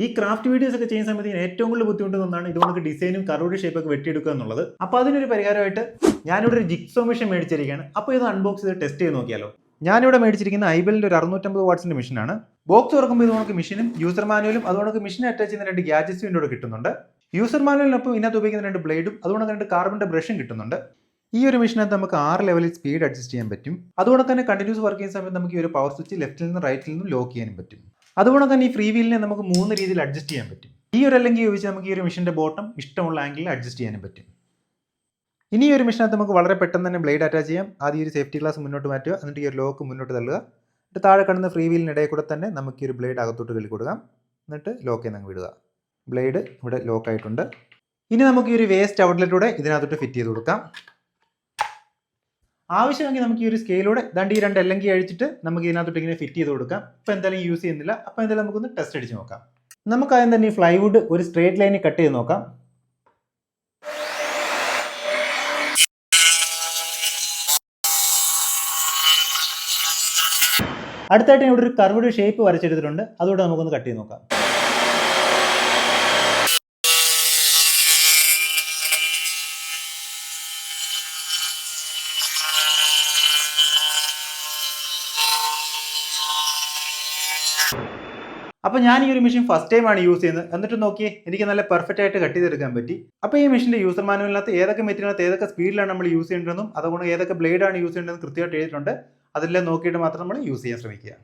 ഈ craft videos ഒക്കെ ചെയ്യുന്ന സമയത്ത് ഏറ്റവും കൂടുതൽ ബുദ്ധിമുട്ടുന്ന ഒന്നാണ് ഇതുകൊണ്ട് ഡിസൈനും കറോഡ് ഷേപ്പൊക്കെ വെട്ടിയെടുക്കുക എന്നുള്ളത്. അപ്പോൾ അതിനൊരു പരിഹാരമായിട്ട് ഞാനിവിടെ ഒരു ജിക്സോ മെഷീൻ മേടിച്ചിരിക്കുകയാണ്. അപ്പോൾ ഇത് അൺബോക്സ് ചെയ്ത് ടെസ്റ്റ് ചെയ്ത് നോക്കിയാലോ. ഞാനിവിടെ മേടിച്ചിരിക്കുന്ന ഐബലിന്റെ ഒരു അറുന്നൂറ്റമ്പത് വാട്സിന്റെ മെഷീനാണ് ബോക്സ് തുറക്കുമ്പോൾ ഇതുകൊണ്ട് മെഷീനും യൂസർ മാനുവലും അതുകൊണ്ട് മെഷീൻ അറ്റാച്ച് ചെയ്യുന്ന രണ്ട് ഗാജറ്റ്സും ഇതിന്റെ കിട്ടുന്നുണ്ട്. യൂസർ മാനുവലിനൊപ്പം ഇതിനകത്ത് ഉപയോഗിക്കുന്ന രണ്ട് ബ്ലേഡും അതുകൊണ്ട് രണ്ട് കാർബണിന്റെ ബ്രഷും കിട്ടുന്നുണ്ട്. ഈ ഒരു മെഷീനകത്ത് നമുക്ക് ആറ് ലെവലിൽ സ്പീഡ് അഡ്ജസ്റ്റ് ചെയ്യാൻ പറ്റും. അതുകൊണ്ട് തന്നെ കണ്ടിന്യൂസ് വർക്ക് ചെയ്യുന്ന സമയത്ത് നമുക്ക് ഈ ഒരു പവർ സ്വിച്ച് ലെഫ്റ്റിൽ നിന്ന് റൈറ്റിൽ നിന്നും ലോക്ക് ചെയ്യാനും പറ്റും. അതുകൊണ്ട് തന്നെ ഈ ഫ്രീ വീലിനെ നമുക്ക് മൂന്ന് രീതിയിൽ അഡ്ജസ്റ്റ് ചെയ്യാൻ പറ്റും. ഈ ഒരു അല്ലെങ്കിൽ ഉപയോഗിച്ച് നമുക്ക് ഈ ഒരു മെഷീന്റെ ബോട്ടം ഇഷ്ടമുള്ള ആംഗിളിൽ അഡ്ജസ്റ്റ് ചെയ്യാനും പറ്റും. ഇനി ഒരു മെഷീനകത്ത് നമുക്ക് വളരെ പെട്ടെന്ന് തന്നെ ബ്ലേഡ് അറ്റാച്ച് ചെയ്യാം. ആദ്യം ഈ ഒരു സേഫ്റ്റി ഗ്ലാസ് മുന്നോട്ട് മാറ്റുക. എന്നിട്ട് ഈ ഒരു ലോക്ക് മുന്നോട്ട് തള്ളുക. എന്നിട്ട് താഴെ കാണുന്ന ഫ്രീ വീലിനിടയിൽ കൂടെ തന്നെ നമുക്ക് ഈ ഒരു ബ്ലേഡ് അകത്തോട്ട് കളി കൊടുക്കാം. എന്നിട്ട് ലോക്ക് അങ്ങ് വിടുക. ബ്ലേഡ് ഇവിടെ ലോക്ക് ആയിട്ടുണ്ട്. ഇനി നമുക്ക് ഈ ഒരു വേസ്റ്റ് ഔട്ട്ലെറ്റൂടെ ഇതിനകത്തോട്ട് ഫിറ്റ് ചെയ്ത് കൊടുക്കാം. ആവശ്യമെങ്കിൽ നമുക്ക് ഈ ഒരു സ്കെയിലൂടെ ദണ്ട് ഈ രണ്ട് അല്ലെങ്കിൽ അഴിച്ചിട്ട് നമുക്ക് ഇതിനകത്തോട്ട് ഇങ്ങനെ ഫിറ്റ് ചെയ്ത് കൊടുക്കാം. ഇപ്പം എന്തായാലും യൂസ് ചെയ്യുന്നില്ല. അപ്പോൾ എന്തായാലും നമുക്കൊന്ന് ടെസ്റ്റ് അടിച്ച് നോക്കാം. നമുക്ക് ആദ്യം തന്നെ ഈ ഫ്ലൈവുഡ് ഒരു സ്ട്രേറ്റ് ലൈനിൽ കട്ട് ചെയ്ത് നോക്കാം. അടുത്തായിട്ട് ഇവിടെ ഒരു കർവ്ഡ് ഷേപ്പ് വരച്ചെടുത്തിട്ടുണ്ട്. അതുകൂടെ നമുക്കൊന്ന് കട്ട് ചെയ്ത് നോക്കാം. അപ്പോൾ ഞാൻ ഈ ഒരു മെഷീൻ ഫസ്റ്റ് ടൈം ആണ് യൂസ് ചെയ്യുന്നത്. എന്നിട്ട് നോക്കി എനിക്ക് നല്ല പെർഫെക്റ്റ് ആയിട്ട് കട്ട് ചെയ്തെടുക്കാൻ പറ്റി. അപ്പോൾ ഈ മെഷീന്റെ യൂസർ മാനുവലിനകത്ത് ഏതൊക്കെ മെറ്റീരിയലിനകത്ത് ഏതൊക്കെ സ്പീഡിലാണ് നമ്മൾ യൂസ് ചെയ്യേണ്ടതെന്നും അതുകൊണ്ട് ഏതൊക്കെ ബ്ലേഡാണ് യൂസ് ചെയ്യേണ്ടതെന്നും കൃത്യമായിട്ട് എഴുതിയിട്ടുണ്ട്. അതെല്ലാം നോക്കിയിട്ട് മാത്രം നമ്മൾ യൂസ് ചെയ്യാൻ ശ്രമിക്കുക.